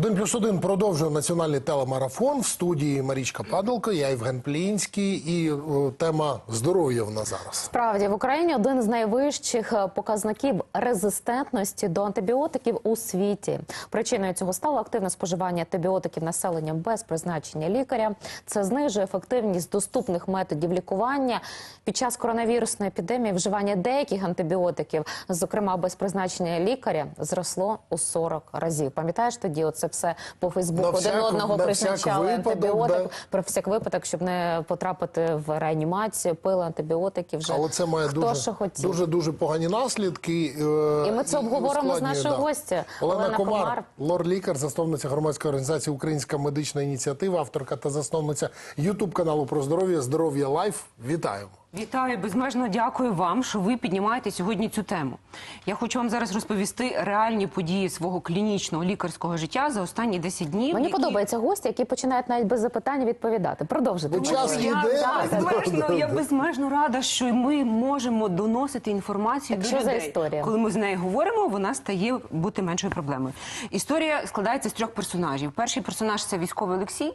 Один плюс один продовжує національний телемарафон в студії Марічка Падалко, я Євген Плінський, і о, тема здоров'я в нас зараз. Справді в Україні один з найвищих е, показників резистентності до антибіотиків у світі. Причиною цього стало активне споживання антибіотиків населенням без призначення лікаря. Це знижує ефективність доступних методів лікування. Під час коронавірусної епідемії вживання деяких антибіотиків, зокрема без призначення лікаря, зросло у 40 разів. Пам'ятаєш тоді, оце все по Фейсбуку один одного на всяк призначали випадок, антибіотик. да. Про всяк випадок, щоб не потрапити в реанімацію, пили антибіотики вже Але це має хто дуже, хотів. дуже дуже погані наслідки. е, І ми це обговоримо з нашою гостю. Олена, Олена Комар, Комар. лор-лікар, засновниця громадської організації Українська медична ініціатива, авторка та засновниця Ютуб каналу про здоров'я Здоров'я Лайф. Вітаємо. Вітаю, безмежно дякую вам, що ви піднімаєте сьогодні цю тему. Я хочу вам зараз розповісти реальні події свого клінічного лікарського життя за останні 10 днів. Мені які- подобаються гості, які починають навіть без запитань відповідати. Продовжуйте. Ну, час. Я, Іде. безмежно, я безмежно рада, що ми можемо доносити інформацію Так до що за людей. історія? Коли ми з нею говоримо, вона стає бути меншою проблемою. Історія складається з трьох персонажів. Перший персонаж це військовий Олексій.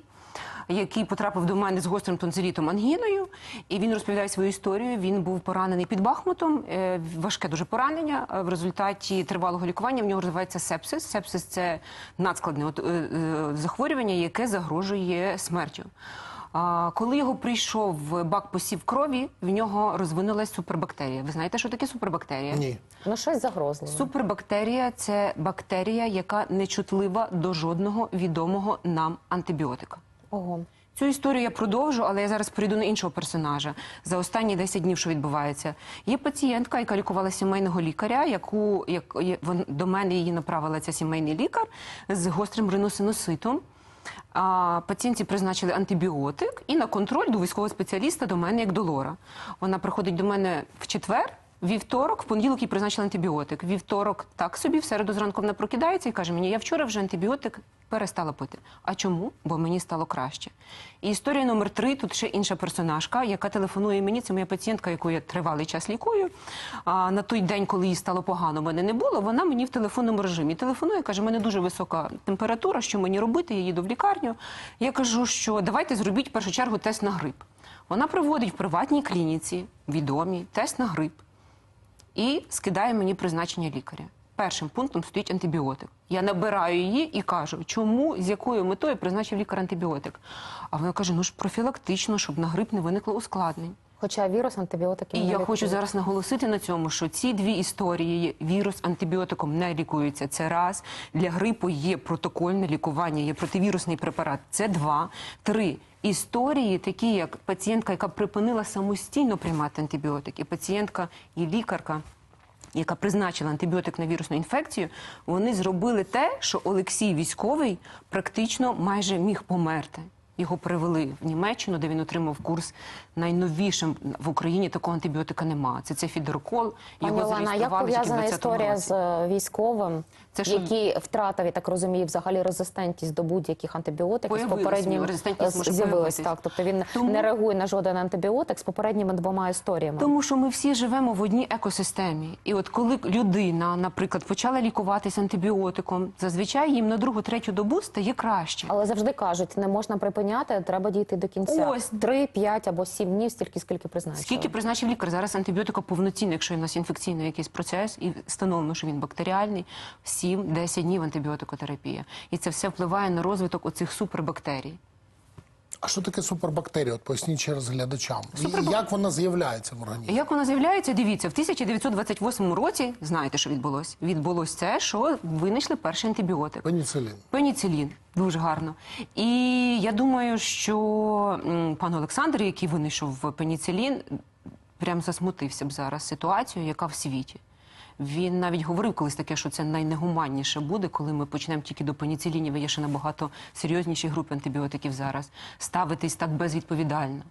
Який потрапив до мене з гострим тонзилітом ангіною, і він розповідає свою історію. Він був поранений під Бахмутом, е, важке дуже поранення. Е, В результаті тривалого лікування в нього розвивається сепсис. Сепсис це надскладне от, е, захворювання, яке загрожує смертю. Коли його прийшов бак посів крові, в нього розвинулась супербактерія. Ви знаєте, що таке супербактерія? Ні. Ну щось загрозливе. Супербактерія це бактерія, яка не чутлива до жодного відомого нам антибіотика. Ого. Цю історію я продовжу, але я зараз перейду на іншого персонажа. За останні 10 днів, що відбувається, є пацієнтка, яка лікувала сімейного лікаря, яку як вон- до мене її направила ця сімейний лікар з гострим риносиноситом. А пацієнтці призначили антибіотик і на контроль до військового спеціаліста до мене як до лора. Вона приходить до мене в четвер. Вівторок, в понеділок їй призначили антибіотик. Вівторок так собі, в середу зранку вона прокидається і каже мені, я вчора вже антибіотик перестала пити. А чому? Бо мені стало краще. І історія номер три, тут ще інша персонажка, яка телефонує мені, це моя пацієнтка, яку я тривалий час лікую. А на той день, коли їй стало погано, мене не було, вона мені в телефонному режимі телефонує, каже, у мене дуже висока температура, що мені робити, я їду в лікарню. Я кажу, що давайте зробіть першу чергу тест на грип. Вона проводить в приватній клініці, відомій, тест на грип і скидає мені призначення лікаря. Першим пунктом стоїть антибіотик. Я набираю її і кажу, чому, з якою метою призначив лікар антибіотик. А вона каже: ну ж профілактично, щоб на грип не виникло ускладнень. Хоча вірус антибіотики І не я лікує. хочу зараз наголосити на цьому, що ці дві історії вірус антибіотиком не лікується. Це раз для грипу є протокольне лікування, є противірусний препарат. Це два, три. Історії, такі як пацієнтка, яка припинила самостійно приймати антибіотик, і пацієнтка і лікарка. Яка призначила антибіотик на вірусну інфекцію, вони зробили те, що Олексій військовий практично майже міг померти. Його привели в Німеччину, де він отримав курс найновішим в Україні такого антибіотика немає. Це цей фідерокол. Пані Його Олена, як пов'язана історія році. з е, військовим, Це що? який втратив, я так розумію, взагалі резистентність до будь-яких антибіотиків з попереднім резистентність е, з'явилась так. Тобто він Тому- не реагує на жоден антибіотик з попередніми двома історіями. Тому що ми всі живемо в одній екосистемі. І от коли людина, наприклад, почала лікуватися антибіотиком, зазвичай їм на другу, третю добу стає краще. Але завжди кажуть, не можна припиняти, треба дійти до кінця. Ось. Три, п'ять або сім днів, стільки скільки призначили. Скільки призначив лікар? Зараз антибіотика повноцінна, якщо у нас інфекційний якийсь процес, і встановлено, що він бактеріальний, 7-10 днів антибіотикотерапія. І це все впливає на розвиток оцих супербактерій. А що таке супербактерія? От поясніть ще раз глядачам. І Супербак- Як вона з'являється в організмі? Як вона з'являється? Дивіться, в 1928 році, знаєте, що відбулось? Відбулось це, що винайшли перший антибіотик. Пеніцилін. Пеніцилін. Дуже гарно. І я думаю, що м, пан Олександр, який винайшов пеніцилін, прям засмутився б зараз ситуацією, яка в світі. Він навіть говорив колись таке, що це найнегуманніше буде, коли ми почнемо тільки до пеніцилінів, є ще набагато серйозніші групи антибіотиків зараз, ставитись так безвідповідально.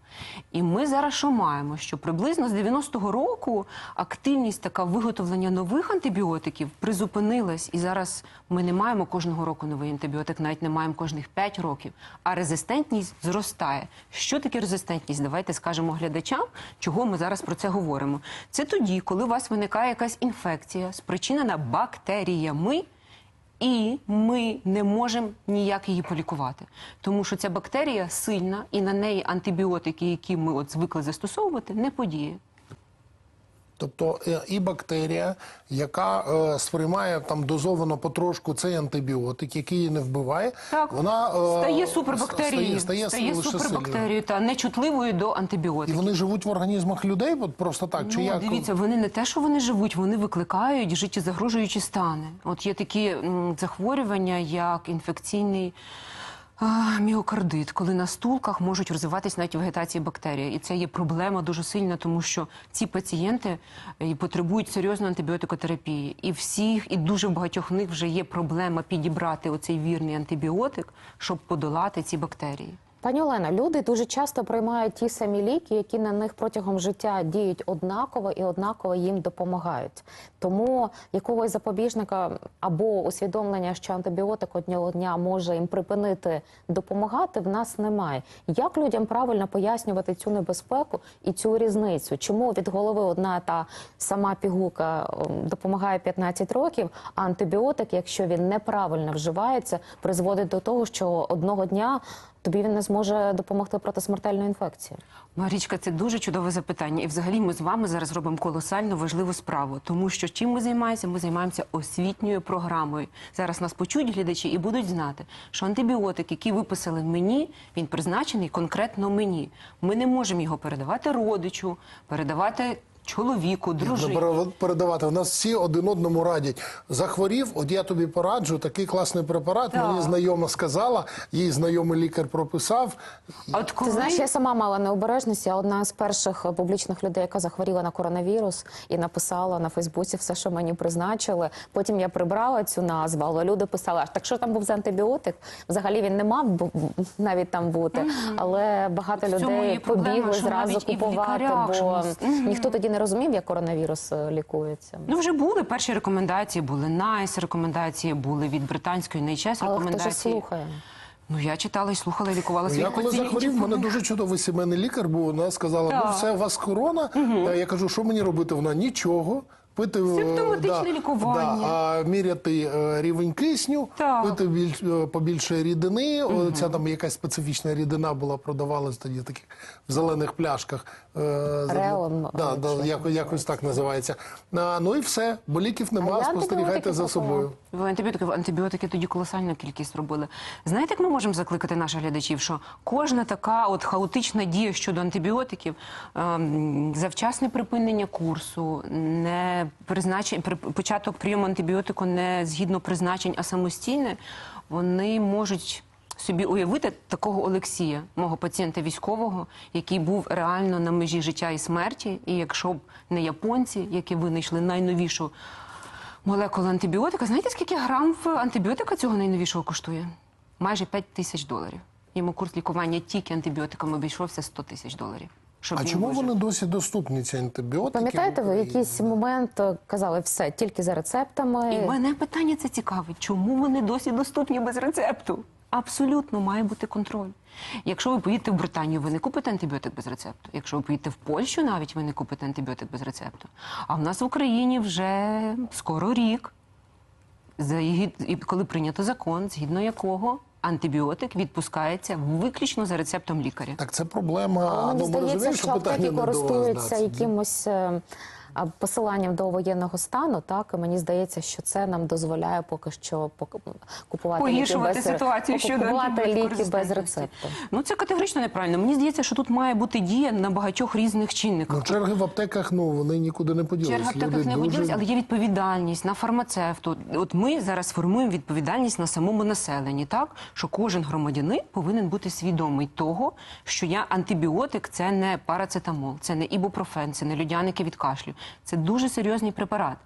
І ми зараз що маємо? Що приблизно з 90-го року активність така виготовлення нових антибіотиків призупинилась, і зараз ми не маємо кожного року новий антибіотик, навіть не маємо кожних 5 років, а резистентність зростає. Що таке резистентність? Давайте скажемо глядачам, чого ми зараз про це говоримо. Це тоді, коли у вас виникає якась інфекція, спричинена бактеріями. І ми не можемо ніяк її полікувати, тому що ця бактерія сильна, і на неї антибіотики, які ми от звикли застосовувати, не подіє. Тобто е, і бактерія, яка е, сприймає там дозовано потрошку цей антибіотик, який її не вбиває, Так, вона е, стає супербактерією, стає, стає, сильною. супербактерією та нечутливою до І антибіотиків. вони живуть в організмах людей, от просто так, чи Ну, як? дивіться, вони не те, що вони живуть, вони викликають життєзагрожуючі стани. От є такі м, захворювання, як інфекційний. А, Міокардит, коли на стулках можуть розвиватись навіть вегетації бактерії, і це є проблема дуже сильна, тому що ці пацієнти е, потребують серйозної антибіотикотерапії, і всіх, і дуже багатьох них вже є проблема підібрати оцей вірний антибіотик, щоб подолати ці бактерії. Пані Олена, люди дуже часто приймають ті самі ліки, які на них протягом життя діють однаково і однаково їм допомагають. Тому якогось запобіжника або усвідомлення, що антибіотик одного дня може їм припинити допомагати, в нас немає. Як людям правильно пояснювати цю небезпеку і цю різницю? Чому від голови одна та сама пігулка ем, допомагає 15 років, а антибіотик, якщо він неправильно вживається, призводить до того, що одного дня тобі він не зможе допомогти проти смертельної інфекції. Марічка, це дуже чудове запитання. І взагалі ми з вами зараз робимо колосально важливу справу, тому що чим ми займаємося? Ми займаємося освітньою програмою. Зараз нас почують глядачі і будуть знати, що антибіотик, який виписали мені, він призначений конкретно мені. Ми не можемо його передавати родичу, передавати чоловіку, дружині. Передавати. У нас всі один одному радять. Захворів, от я тобі пораджу, такий класний препарат. Так. Мені знайома сказала, їй знайомий лікар прописав. А От коли... Ти знаєш, я сама мала необережність. Я одна з перших е, публічних людей, яка захворіла на коронавірус і написала на Фейсбуці все, що мені призначили. Потім я прибрала цю назву, але люди писали, а так що там був за антибіотик? Взагалі він не мав навіть там бути. Але багато В цьому людей є проблема, побігли що зразу навіть і в купувати, лікарях, бо нас- Мгм. ніхто тоді не розумів, як коронавірус е, лікується. Ну, вже були перші рекомендації, були NICE рекомендації, були від британської NHS Але хто ж рекомендації. слухає? Ну я читала і слухала, і лікувала Ну, своїх Я коли пацієнтів. захворів, в мене дуже чудовий сімейний лікар був. Вона сказала: ну все, у вас корона. Я кажу, що мені робити? Вона нічого. Пити Симптоматичне да, лікування. Да, а міряти е, рівень кисню, Так. пити більш е, побільше рідини. Угу. Ця там якась специфічна рідина була, продавалась тоді в таких в зелених пляшках. Реон. да, е, да, якось так називається. А, ну і все, бо ліків нема, спостерігайте за собою. Антибіотики, антибіотики тоді колосальну кількість робили. Знаєте, як ми можемо закликати наших глядачів, що кожна така от хаотична дія щодо антибіотиків, ем, завчасне припинення курсу, не призначення при- початок прийому антибіотику не згідно призначень, а самостійне, вони можуть. Собі уявити такого Олексія, мого пацієнта військового, який був реально на межі життя і смерті. І якщо б не японці, які винайшли найновішу молекула антибіотика. Знаєте, скільки грам в антибіотика цього найновішого коштує? Майже 5 тисяч доларів. Йому курс лікування тільки антибіотиками обійшовся 100 тисяч доларів. Щоб А чому вижив. вони досі доступні, ці антибіотики? Пам'ятаєте, ви якийсь момент е, казали все тільки за рецептами. І мене питання це цікавить. Чому вони досі доступні без рецепту? Абсолютно має бути контроль. Якщо ви поїдете в Британію, ви не купите антибіотик без рецепту. Якщо ви поїдете в Польщу, навіть ви не купите антибіотик без рецепту. А в нас в Україні вже скоро рік, за її- коли прийнято закон, згідно якого антибіотик відпускається виключно за рецептом лікаря. Так це проблема. Але мені ну, здається, що аптеки користуються якимось е, посиланням до воєнного стану. Так і мені здається, що це нам дозволяє поки що купувати ліки без ситуацію щодо купувати ліки без рецепту. Ну це категорично неправильно. Мені здається, що тут має бути дія на багатьох різних чинниках. Ну, черги в аптеках, ну вони нікуди не поділися. Черга в аптеках Люди не дуже- поділися, але є відповідальність на фармацевту. От ми зараз формуємо відповідальність на самому населенні, так що кожен громадянин повинен бути свідомий того, що я антибіотик це не парацетамол, це не ібупрофен, це не людяники від кашлю. Це дуже серйозний препарат.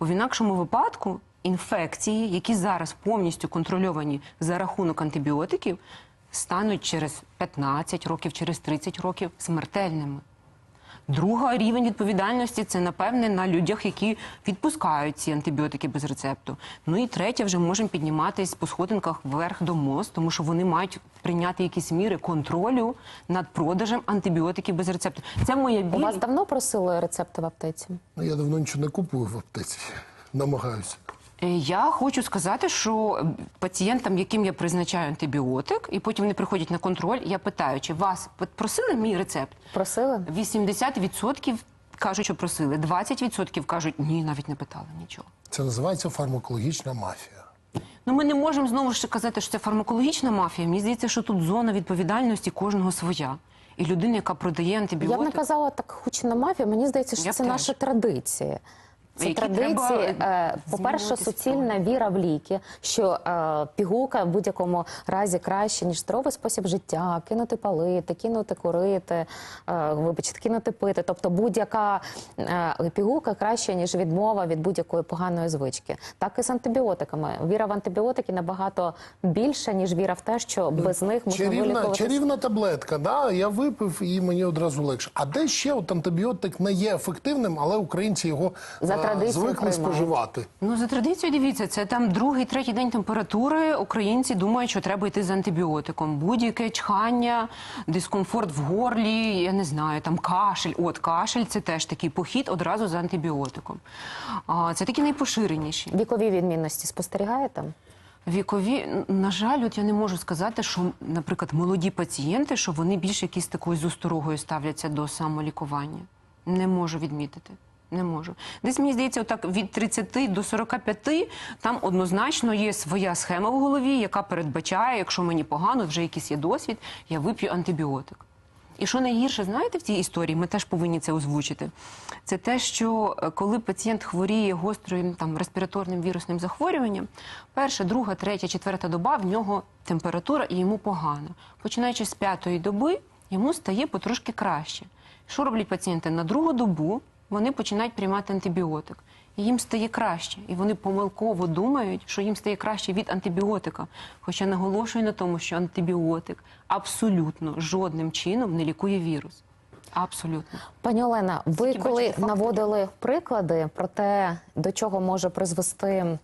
Бо в інакшому випадку інфекції, які зараз повністю контрольовані за рахунок антибіотиків, стануть через 15 років, через 30 років смертельними. Друга рівень відповідальності це напевне на людях, які відпускають ці антибіотики без рецепту. Ну і третє, вже можемо підніматись по сходинках вверх до МОЗ, тому що вони мають прийняти якісь міри контролю над продажем антибіотиків без рецепту. Це моя У вас давно просили рецепти в аптеці? Ну, я давно нічого не купую в аптеці. Намагаюся. Е, Я хочу сказати, що пацієнтам, яким я призначаю антибіотик, і потім вони приходять на контроль, я питаю, чи вас просили мій рецепт? Просили? 80% кажуть, що просили, 20% кажуть, ні, навіть не питали нічого. Це називається фармакологічна мафія. Ну, ми не можемо знову ж казати, що це фармакологічна мафія. Мені здається, що тут зона відповідальності кожного своя. І людина, яка продає Я б не казала так хоч на мафію. Мені здається, що Я це теж. наша традиція. Це Які традиції, треба, е, по-перше, суцільна віра в ліки, що е, пігулка в будь-якому разі краще, ніж здоровий спосіб життя, кинути палити, кинути курити, е, вибачте, кинути пити. Тобто будь-яка е, пігулка краще, ніж відмова від будь-якої поганої звички. Так і з антибіотиками. Віра в антибіотики набагато більша, ніж віра в те, що без них можна Чарівна, вилікувати. чарівна таблетка, да? я випив і мені одразу легше. А де ще от антибіотик не є ефективним, але українці його За е, традицією звикли приймають. споживати? Ну, за традицією, дивіться, це там другий, третій день температури. Українці думають, що треба йти з антибіотиком. Будь-яке чхання, дискомфорт в горлі, я не знаю, там кашель. От кашель це теж такий похід одразу за антибіотиком. А, це такі найпоширеніші. Вікові відмінності спостерігаєте? Вікові, на жаль, от я не можу сказати, що, наприклад, молоді пацієнти, що вони більш якісь такою з осторогою ставляться до самолікування. Не можу відмітити. Не можу. Десь мені здається, отак від 30 до 45 там однозначно є своя схема в голові, яка передбачає, якщо мені погано, вже якийсь є досвід, я вип'ю антибіотик. І що найгірше, знаєте, в цій історії, ми теж повинні це озвучити. Це те, що е, коли пацієнт хворіє гострим там респіраторним вірусним захворюванням, перша, друга, третя, четверта доба в нього температура і йому погано. Починаючи з п'ятої доби, йому стає потрошки краще. Що роблять пацієнти на другу добу? Вони починають приймати антибіотик. І їм стає краще, і вони помилково думають, що їм стає краще від антибіотика. Хоча наголошую на тому, що антибіотик абсолютно жодним чином не лікує вірус. Абсолютно. Пані Олена, ви Тільки коли наводили приклади про те, до чого може призвести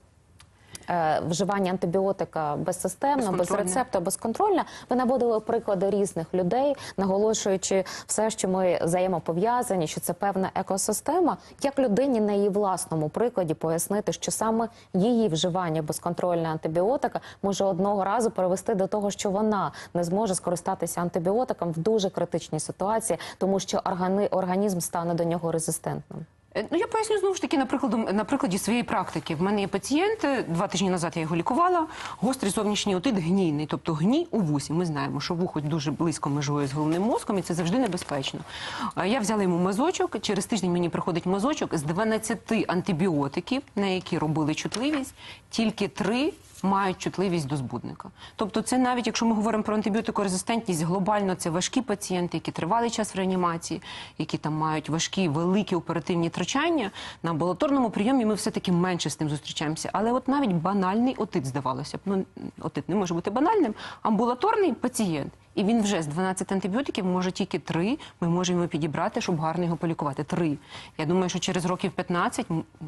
вживання антибіотика безсистемно, без рецепту, безконтрольно, ви наводили приклади різних людей, наголошуючи все, що ми взаємопов'язані, що це певна екосистема. Як людині на її власному прикладі пояснити, що саме її вживання безконтрольного антибіотика може одного разу привести до того, що вона не зможе скористатися антибіотиком в дуже критичній ситуації, тому що органи- організм стане до нього резистентним. Е, Ну, я поясню знову ж таки на прикладу на прикладі своєї практики. В мене є пацієнт, е, два тижні назад я його лікувала. Гострий зовнішній отит гнійний, тобто гній у вусі. Ми знаємо, що вухо дуже близько межує з головним мозком, і це завжди небезпечно. Я взяла йому мазочок. Через тиждень мені приходить мазочок з 12 антибіотиків, на які робили чутливість, тільки три. Мають чутливість до збудника. Тобто, це навіть якщо ми говоримо про антибіотикорезистентність, глобально це важкі пацієнти, які тривалий час в реанімації, які там мають важкі, великі оперативні втрачання. На амбулаторному прийомі ми все-таки менше з тим зустрічаємося. Але от навіть банальний отит, здавалося б, ну отит не може бути банальним. Амбулаторний пацієнт. І він вже з 12 антибіотиків може тільки три. Ми можемо підібрати, щоб гарно його полікувати. Три. Я думаю, що через років 15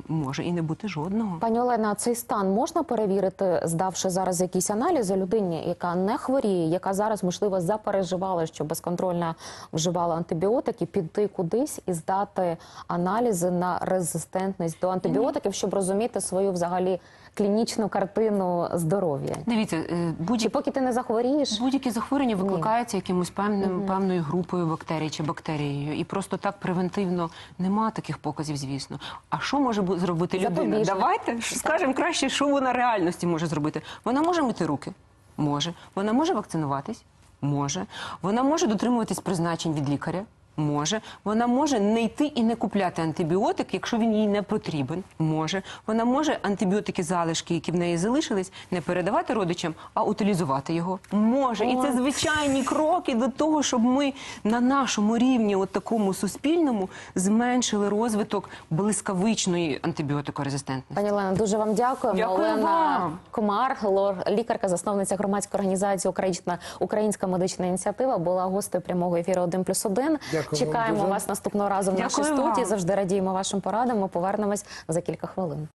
може і не бути жодного. Пані Олена, цей стан можна перевірити, здавши зараз якісь аналізи людині, яка не хворіє, яка зараз можливо запереживала, що безконтрольно вживала антибіотики, піти кудись і здати аналізи на резистентність до антибіотиків, щоб розуміти свою взагалі клінічну картину здоров'я. Дивіться, е, Чи будь-які поки ти не захворієш? Будь-які захворювання викликаються якимось певним певною групою бактерій чи бактерією, і просто так превентивно нема таких показів, звісно. А що може зробити людина? Давайте скажемо краще, що вона реальності може зробити. Вона може мити руки, може. Вона може вакцинуватись, може. Вона може дотримуватись призначень від лікаря. Може, вона може не йти і не купляти антибіотик, якщо він їй не потрібен. Може, вона може антибіотики залишки, які в неї залишились, не передавати родичам, а утилізувати його. Може, і це звичайні кроки до того, щоб ми на нашому рівні, от такому суспільному, зменшили розвиток блискавичної антибіотикорезистентності. Пані Олена, дуже вам дякуємо. Дякую Олена вам. Комар, лор- лікарка, засновниця громадської організації Українська українська медична ініціатива, була гостею прямого ефіру 1 плюс 1. Дякую вам Чекаємо дуже. вас наступного разу в нашій Дякую студії. Завжди радіємо вашим порадам. Ми повернемось за кілька хвилин.